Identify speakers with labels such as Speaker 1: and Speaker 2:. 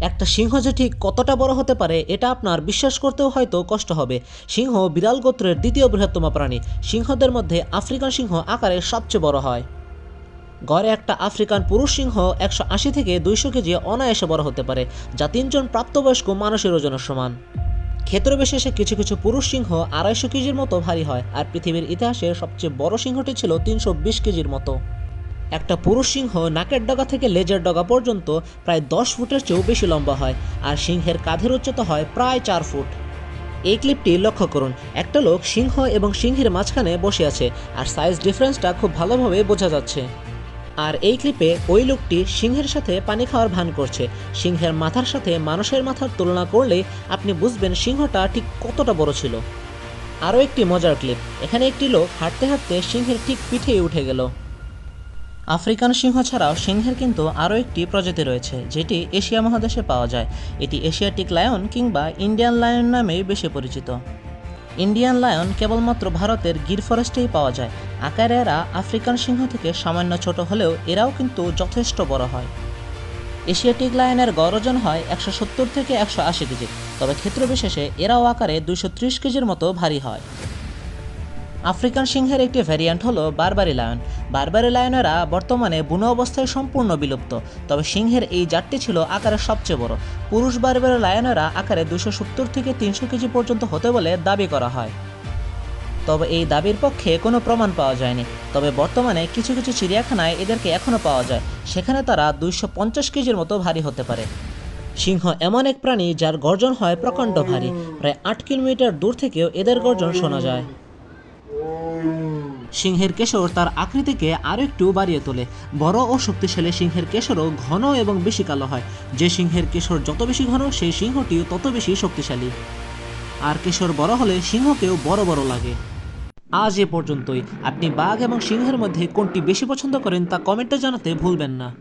Speaker 1: একটা সিংহ যে ঠিক কতটা বড় হতে পারে, এটা আপনার বিশ্বাস করতেও হয়তো কষ্ট হবে। সিংহ বিড়াল গোত্রের দ্বিতীয় বৃহত্তম প্রাণী। সিংহদের মধ্যে আফ্রিকান সিংহ আকারে সবচেয়ে বড় হয়। গড়ে একটা আফ্রিকান পুরুষ সিংহ একশো আশি থেকে দুইশো কেজি অনায়াসে বড় হতে পারে, যা তিনজন প্রাপ্তবয়স্ক মানুষের ওজনের সমান। ক্ষেত্রবিশেষে কিছু কিছু পুরুষ সিংহ আড়াইশো কেজির মতো ভারী হয়, আর পৃথিবীর ইতিহাসে সবচেয়ে বড় সিংহটি ছিল তিনশো বিশ কেজির মতো। একটা পুরুষ সিংহ নাকের ডগা থেকে লেজের ডগা পর্যন্ত প্রায় দশ ফুটের চেয়েও বেশি লম্বা হয়, আর সিংহের কাঁধের উচ্চতা হয় প্রায় চার ফুট। এই ক্লিপটি লক্ষ্য করুন, একটা লোক সিংহ এবং সিংহের মাঝখানে বসে আছে, আর সাইজ ডিফারেন্সটা খুব ভালোভাবে বোঝা যাচ্ছে। আর এই ক্লিপে ওই লোকটি সিংহের সাথে পানি খাওয়ার ভান করছে। সিংহের মাথার সাথে মানুষের মাথার তুলনা করলে আপনি বুঝবেন সিংহটা ঠিক কতটা বড় ছিল। আরও একটি মজার ক্লিপ, এখানে একটি লোক হাঁটতে হাঁটতে সিংহের ঠিক পিঠে উঠে গেল। আফ্রিকান সিংহ ছাড়াও সিংহের কিন্তু আরও একটি প্রজাতি রয়েছে, যেটি এশিয়া মহাদেশে পাওয়া যায়। এটি এশিয়াটিক লায়ন কিংবা ইন্ডিয়ান লায়ন নামেই বেশি পরিচিত। ইন্ডিয়ান লায়ন কেবলমাত্র ভারতের গির ফরেস্টেই পাওয়া যায়। আকারে এরা আফ্রিকান সিংহ থেকে সামান্য ছোট হলেও এরাও কিন্তু যথেষ্ট বড় হয়। এশিয়াটিক লায়নের গড় ওজন হয় একশো সত্তর থেকে একশো আশি কেজি, তবে ক্ষেত্রবিশেষে এরাও আকারে দুইশো ত্রিশ কেজির মতো ভারী হয়। আফ্রিকান সিংহের একটি ভ্যারিয়েন্ট হলো বারবারি লায়ন বারবারি লায়নেরা বর্তমানে বুনো অবস্থায় সম্পূর্ণ বিলুপ্ত, তবে সিংহের এই জাতটি ছিল আকারে সবচেয়ে বড়। পুরুষ বারবারি লায়নেরা আকারে দুশো সত্তর থেকে তিনশো কেজি পর্যন্ত হতে বলে দাবি করা হয়। তবে এই দাবির পক্ষে কোনো প্রমাণ পাওয়া যায়নি। তবে বর্তমানে কিছু কিছু চিড়িয়াখানায় এদেরকে এখনও পাওয়া যায়, সেখানে তারা দুইশো পঞ্চাশ কেজির মতো ভারী হতে পারে। সিংহ এমন এক প্রাণী যার গর্জন হয় প্রকাণ্ড ভারী, প্রায় আট কিলোমিটার দূর থেকেও এদের গর্জন শোনা যায়। সিংহের কেশর তার আকৃতিকে আরও একটু বাড়িয়ে তোলে। বড় ও শক্তিশালী সিংহের কেশরও ঘন এবং বেশি কালো হয়। যে সিংহের কেশর যত বেশি ঘন, সেই সিংহটিও তত বেশি শক্তিশালী। আর কেশর বড় হলে সিংহকেও বড় বড় লাগে। আজ এ পর্যন্তই। আপনি বাঘ এবং সিংহের মধ্যে কোনটি বেশি পছন্দ করেন তা কমেন্টে জানাতে ভুলবেন না।